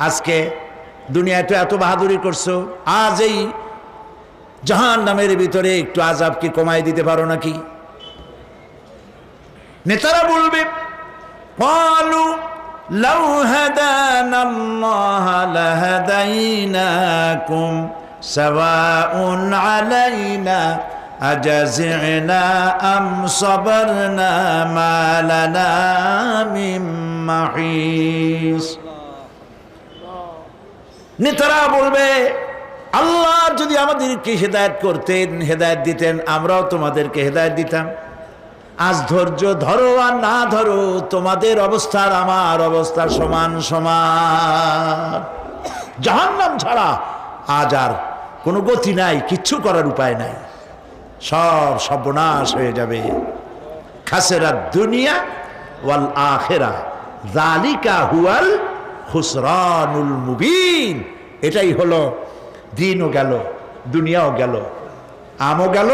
আজকে দুনিয়া দুনিয়াটা এত বাহাদুরি করছ, আজ এই জাহান নামের ভিতরে একটু আজাব কি কমাই দিতে পারো নাকি? নেতারা বলবে লাউ لو هدانا الله لهديناكم سواء علينا أجزعنا أم صبرنا ما لنا من محيص নেতারা বলবে আল্লাহ যদি আমাদেরকে হেদায়ত করতেন হেদায়ত দিতেন আমরাও তোমাদেরকে হেদায়ত দিতাম আজ ধৈর্য ধরো আর না ধরো তোমাদের অবস্থার আমার অবস্থার সমান সমান জাহান্নাম ছাড়া আজ আর কোনো গতি নাই কিচ্ছু করার উপায় নাই সব সর্বনাশ হয়ে যাবে। খাসেরা দুনিয়া ওয়াল আখেরা। জালিকা হুয়াল খুসরানুল মুবিন। এটাই হলো, দিনও গেল, দুনিয়াও গেল, আমও গেল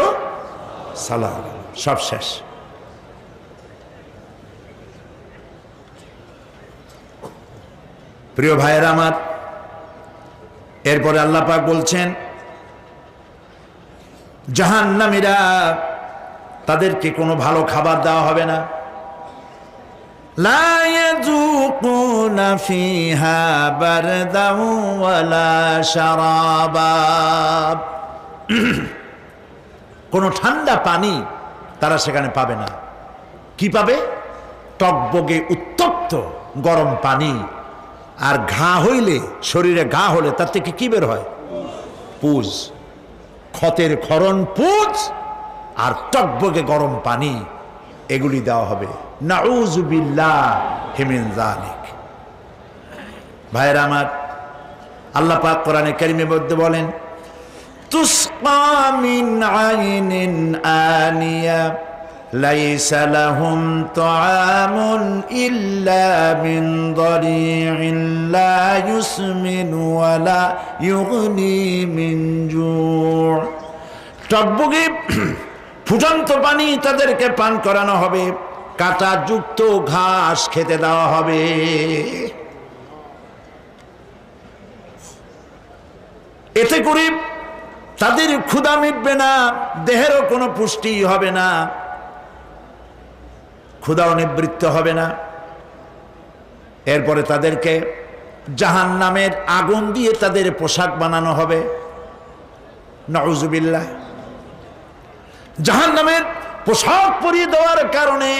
সালাম সব শেষ। প্রিয় ভাইয়ের আমার, এরপরে আল্লাহ পাক বলছেন জাহান্নামীরা তাদেরকে কোনো ভালো খাবার দেওয়া হবে না। কোনো ঠান্ডা পানি তারা সেখানে পাবে না। কি পাবে? টকবগে উত্তপ্ত গরম পানি। আর ঘা হইলে, শরীরে ঘা হলে তার থেকে কি বের হয়? পুজ। ক্ষতের খরণ পুজ আর টকবকে গরম পানি, এগুলি দেওয়া হবে। নাউজুবিল্লাহ হিমিন জালিক ভাইয়ের আমার, আল্লাহ পাক কোরআনে কারিমে মধ্যে বলেন তুস্কামিন আইনিন আনিয়া ليس لهم طعام إلا من ضريع لا يسمن ولا يغني من جوع টকবগে ফুটন্ত পানি তাদেরকে পান করানো হবে কাটা যুক্ত ঘাস খেতে দেওয়া হবে এতে করে তাদের ক্ষুধা মিটবে না দেহেরও কোনো পুষ্টি হবে না ক্ষুধাও নিবৃত্ত হবে না। এরপরে তাদেরকে জাহান নামের আগুন দিয়ে তাদের পোশাক বানানো হবে। নজুবিল্লা জাহান নামের পোশাক পরিয়ে দেওয়ার কারণে